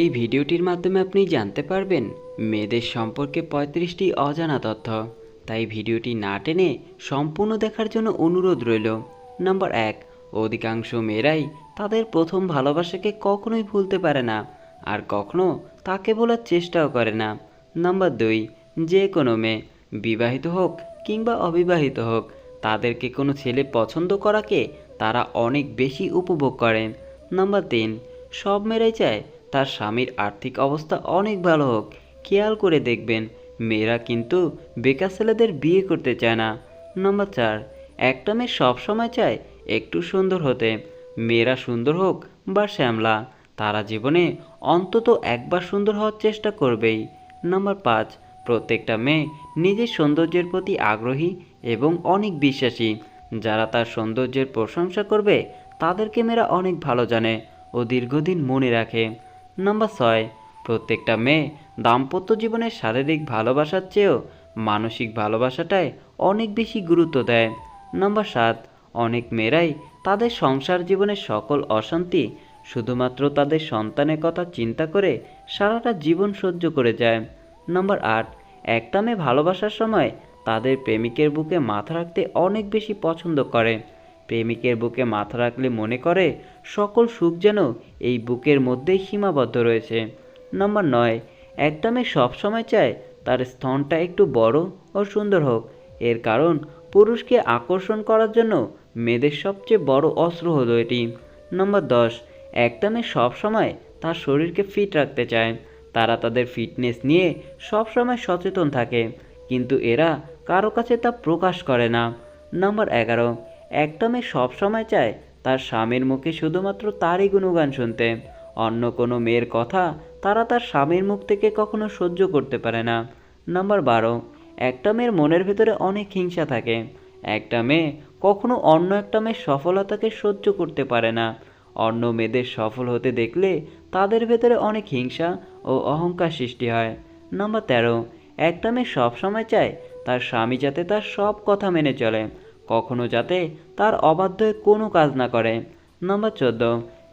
এই ভিডিওটির মাধ্যমে আপনি জানতে পারবেন মেয়েদের সম্পর্কে পঁয়ত্রিশটি অজানা তথ্য। তাই ভিডিওটি না টেনে সম্পূর্ণ দেখার জন্য অনুরোধ রইল। নাম্বার এক, অধিকাংশ মেয়েরাই তাদের প্রথম ভালোবাসাকে কখনোই ভুলতে পারে না আর কখনো তাকে বলার চেষ্টাও করে না। নাম্বার দুই, যে কোনো মেয়ে, বিবাহিত হোক কিংবা অবিবাহিত হোক, তাদেরকে কোনো ছেলে পছন্দ করাকে তারা অনেক বেশি উপভোগ করেন নাম্বার তিন, সব মেয়েরাই চায় তার স্বামীর আর্থিক অবস্থা অনেক ভালো হোক। খেয়াল করে দেখবেন, মেয়েরা কিন্তু বেকার ছেলেদের বিয়ে করতে চায় না। নম্বর চার, একটা মেয়ে সবসময় চায় একটু সুন্দর হতে। মেয়েরা সুন্দর হোক বা শ্যামলা, তারা জীবনে অন্তত একবার সুন্দর হওয়ার চেষ্টা করবেই। নাম্বার পাঁচ, প্রত্যেকটা মেয়ে নিজের সৌন্দর্যের প্রতি আগ্রহী এবং অনেক বিশ্বাসী। যারা তার সৌন্দর্যের প্রশংসা করবে, তাদেরকে মেয়েরা অনেক ভালো জানে ও দীর্ঘদিন মনে রাখে। নাম্বার ছয়, প্রত্যেকটা মেয়ে দাম্পত্য জীবনের শারীরিক ভালোবাসার চেয়েও মানসিক ভালোবাসাটায় অনেক বেশি গুরুত্ব দেয়। নাম্বার সাত, অনেক মেয়েরাই তাদের সংসার জীবনের সকল অশান্তি শুধুমাত্র তাদের সন্তানের কথা চিন্তা করে সারাটা জীবন সহ্য করে যায়। নাম্বার আট একটা মেয়ে ভালোবাসার সময় তাদের প্রেমিকের বুকে মাথা রাখতে অনেক বেশি পছন্দ করে। প্রেমিকের বুকে মাথা রাখলে মনে করে, সকল সুখ যেন এই বুকের মধ্যেই সীমাবদ্ধ রয়েছে। নম্বর নয় একটা মেয়ে সবসময় চায় তার স্তনটা একটু বড় ও সুন্দর হোক। এর কারণ, পুরুষকে আকর্ষণ করার জন্য মেয়েদের সবচেয়ে বড় অস্ত্র হলো এটি। নম্বর দশ একটা মেয়ে সবসময় তার শরীরকে ফিট রাখতে চায়। তারা তাদের ফিটনেস নিয়ে সবসময় সচেতন থাকে, কিন্তু এরা কারও কাছে তা প্রকাশ করে না। নম্বর এগারো একটা মেয়ে সবসময় চায় তার স্বামীর মুখে শুধুমাত্র তারই গুণগান শুনতে। অন্য কোনো মেয়ের কথা তারা তার স্বামীর মুখ থেকে কখনো সহ্য করতে পারে না। নাম্বার বারো, একটা মেয়ের মনের ভেতরে অনেক হিংসা থাকে। একটা মেয়ে কখনো অন্য একটা মেয়ের সফলতাকে সহ্য করতে পারে না। অন্য মেয়েদের সফল হতে দেখলে তাদের ভেতরে অনেক হিংসা ও অহংকার সৃষ্টি হয়। নাম্বার তেরো, একটা মেয়ে সবসময় চায় তার স্বামী যাতে তার সব কথা মেনে চলে। কখনো যাতে তার অবাধ্য কোনো কাজ না করে। নাম্বার চোদ্দ,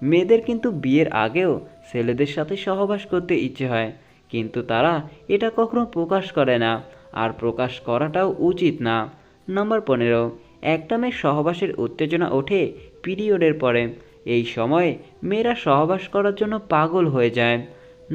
মেয়েদের কিন্তু বিয়ের আগেও ছেলেদের সাথে সহবাস করতে ইচ্ছে হয়, কিন্তু তারা এটা কখনো প্রকাশ করে না, আর প্রকাশ করাটাও উচিত না। নম্বর পনেরো, একটা মেয়ের সহবাসের উত্তেজনা ওঠে পিরিয়ডের পরে, এই সময় মেয়েরা সহবাস করার জন্য পাগল হয়ে যায়।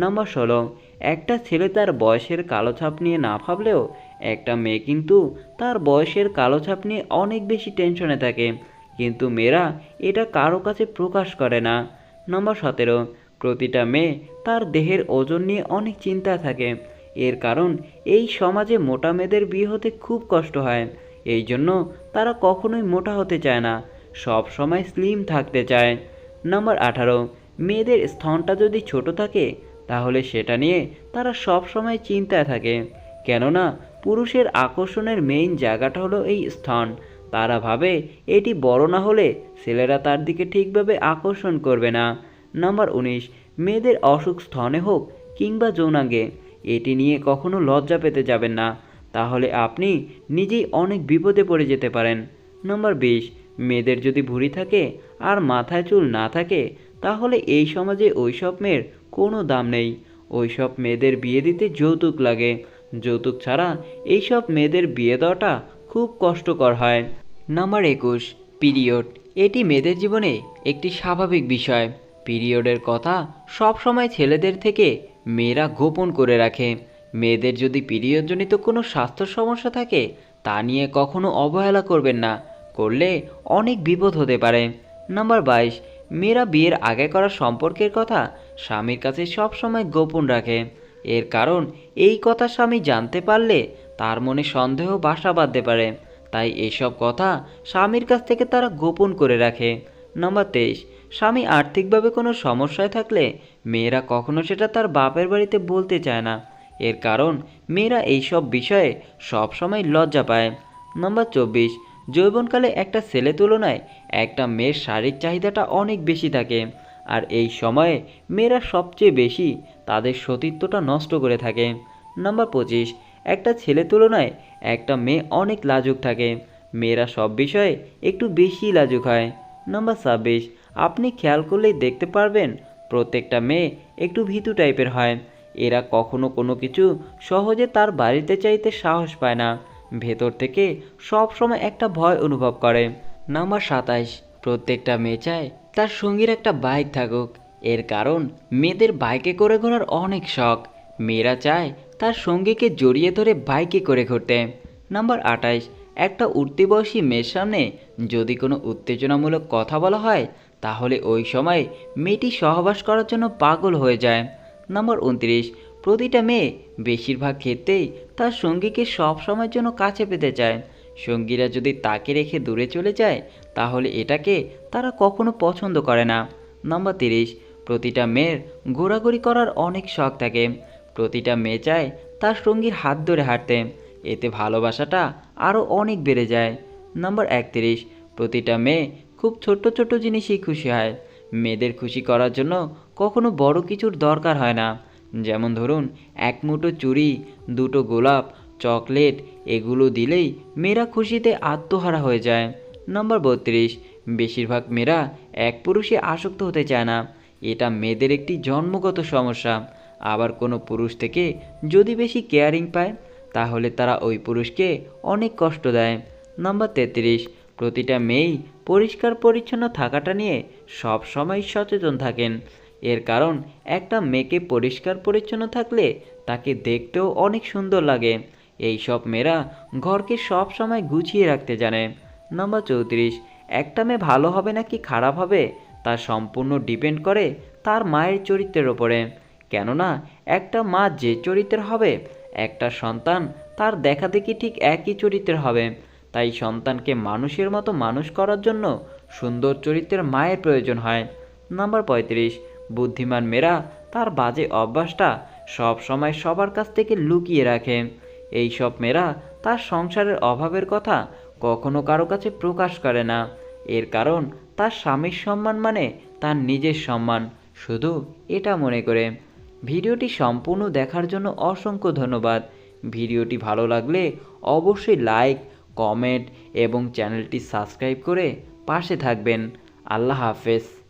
নম্বর ষোলো একটা ছেলে তার বয়সের কালো ছাপ নিয়ে না ভাবলেও, একটা মেয়ে কিন্তু তার বয়সের কালো ছাপ নিয়ে অনেক বেশি টেনশনে থাকে। কিন্তু মেয়েরা এটা কারও কাছে প্রকাশ করে না। নম্বর সতেরো, প্রতিটা মেয়ে তার দেহের ওজন নিয়ে অনেক চিন্তা থাকে। এর কারণ, এই সমাজে মোটা মেয়েদের বিয়ে হতে খুব কষ্ট হয়। এই জন্য তারা কখনোই মোটা হতে চায় না, সব সময় স্লিম থাকতে চায়। নম্বর আঠারো, মেয়েদের স্তনটা যদি ছোট থাকে তাহলে সেটা নিয়ে তারা সব সময় চিন্তায় থাকে। কেননা পুরুষের আকর্ষণের মেইন জায়গাটা হলো এই স্থান। তারা ভাবে এটি বড় না হলে ছেলেরা তার দিকে ঠিকভাবে আকর্ষণ করবে না। নাম্বার উনিশ, মেয়েদের অসুখ স্তনে হোক কিংবা যৌনাঙ্গে, এটি নিয়ে কখনো লজ্জা পেতে যাবেন না। তাহলে আপনি নিজেই অনেক বিপদে পড়ে যেতে পারেন। নাম্বার বিশ, মেয়েদের যদি ভুঁড়ি থাকে আর মাথায় চুল না থাকে তাহলে এই সমাজে ওইসব মেয়ের কোনো দাম নেই। ওইসব মেয়েদের বিয়ে দিতে যৌতুক লাগে। যৌতুক ছাড়া এইসব মেয়েদের বিয়ে দেওয়াটা খুব কষ্টকর হয়। নাম্বার একুশ, পিরিয়ড। এটি মেয়েদের জীবনে একটি স্বাভাবিক বিষয়। পিরিয়ডের কথা সব সময় ছেলেদের থেকে মেয়েরা গোপন করে রাখে। মেয়েদের যদি পিরিয়ডজনিত কোনো স্বাস্থ্য সমস্যা থাকে, তা নিয়ে কখনো অবহেলা করবেন না। করলে অনেক বিপদ হতে পারে। নাম্বার বাইশ মেয়েরা বিয়ের আগে করা সম্পর্কের কথা স্বামীর কাছে সব সময় গোপন রাখে। এর কারণ, এই কথা স্বামী জানতে পারলে তার মনে সন্দেহ বাসা বাঁধতে পারে। তাই এসব কথা স্বামীর কাছ থেকে তারা গোপন করে রাখে। নম্বর তেইশ, স্বামী আর্থিকভাবে কোনো সমস্যায় থাকলে মেয়েরা কখনো সেটা তার বাপের বাড়িতে বলতে চায় না। এর কারণ, মেয়েরা এইসব বিষয়ে সবসময় লজ্জা পায়। নম্বর চব্বিশ যৌবনকালে একটা ছেলে তুলনায় একটা মেয়ের শারীরিক চাহিদাটা অনেক বেশি থাকে। আর এই সময়ে মেয়েরা সবচেয়ে বেশি তাদের সতীত্বটা নষ্ট করে থাকে। নাম্বার পঁচিশ, একটা ছেলে তুলনায় একটা মেয়ে অনেক লাজুক থাকে। মেয়েরা সব বিষয়ে একটু বেশি লাজুক হয়। নাম্বার ছাব্বিশ, আপনি খেয়াল করলেই দেখতে পারবেন প্রত্যেকটা মেয়ে একটু ভীতু টাইপের হয়। এরা কখনো কোনো কিছু সহজে তার বাড়িতে চাইতে সাহস পায় না। ভেতর থেকে সব সময় একটা ভয় অনুভব করে। নাম্বার সাতাইশ প্রত্যেকটা মেয়ে চায় তার সঙ্গীর একটা বাইক থাকুক। এর কারণ, মেয়েদের বাইকে করে ঘোরার অনেক শখ। মেয়েরা চায় তার সঙ্গীকে জড়িয়ে ধরে বাইকে করে ঘুরতে। নাম্বার আটাইশ একটা উঠতি বয়সী মেয়ের সামনে যদি কোনো উত্তেজনামূলক কথা বলা হয়, তাহলে ওই সময় মেয়েটি সহবাস করার জন্য পাগল হয়ে যায়। নাম্বার উনত্রিশ প্রতিটা মেয়ে বেশিরভাগ ক্ষেত্রেই তার সঙ্গীকে সব সময়ের জন্য কাছে পেতে চায়। সঙ্গীরা যদি তাকে রেখে দূরে চলে যায়, তাহলে এটাকে তারা কখনো পছন্দ করে না। নম্বর তিরিশ, প্রতিটা মেয়ের ঘোরাঘুরি করার অনেক শখ থাকে। প্রতিটা মেয়ে চায় তার সঙ্গীর হাত ধরে হাঁটতে। এতে ভালোবাসাটা আরও অনেক বেড়ে যায়। নম্বর একত্রিশ, প্রতিটা মেয়ে খুব ছোট্ট ছোট্ট জিনিসেই খুশি হয়। মেয়েদের খুশি করার জন্য কখনো বড় কিছুর দরকার হয় না। যেমন ধরুন, এক মুঠো চুড়ি, দুটো গোলাপ, চকলেট, এগুলো দিলেই মেয়েরা খুশিতে আত্মহারা হয়ে যায়। নম্বর বত্রিশ, বেশিরভাগ মেয়েরা এক পুরুষে আসক্ত হতে চায় না। এটা মেয়েদের একটি জন্মগত সমস্যা। আবার কোনো পুরুষ থেকে যদি বেশি কেয়ারিং পায়, তাহলে তারা ওই পুরুষকে অনেক কষ্ট দেয়। নম্বর তেত্রিশ, প্রতিটা মেয়েই পরিষ্কার পরিচ্ছন্ন থাকাটা নিয়ে সব সময় সচেতন থাকেন। এর কারণ একটা মেয়েকে পরিষ্কার পরিচ্ছন্ন থাকলে তাকে দেখতেও অনেক সুন্দর লাগে। এই সব মেয়েরা ঘরকে সব সময় গুছিয়ে রাখতে জানে। নাম্বার চৌত্রিশ, একটা মেয়ে ভালো হবে নাকি খারাপ হবে তা সম্পূর্ণ ডিপেন্ড করে তার মায়ের চরিত্রের ওপরে। কেননা একটা মা যে চরিত্রের হবে, একটা সন্তান তার দেখা দেখি ঠিক একই চরিত্রের হবে। তাই সন্তানকে মানুষের মতো মানুষ করার জন্য সুন্দর চরিত্রের মায়ের প্রয়োজন হয়। নাম্বার পঁয়ত্রিশ বুদ্ধিমান মেয়েরা তার বাজে অভ্যাসটা সব সময় সবার কাছ থেকে লুকিয়ে রাখে। এই সব মেয়েরা তার সংসারের অভাবের কথা কখনো কারও কাছে প্রকাশ করে না। এর কারণ তার স্বামীর সম্মান মানে তার নিজের সম্মান। শুধু এটা মনে করে। ভিডিওটি সম্পূর্ণ দেখার জন্য অসংখ্য ধন্যবাদ। ভিডিওটি ভালো লাগলে অবশ্যই লাইক, কমেন্ট এবং চ্যানেলটি সাবস্ক্রাইব করে পাশে থাকবেন। আল্লাহ হাফেজ।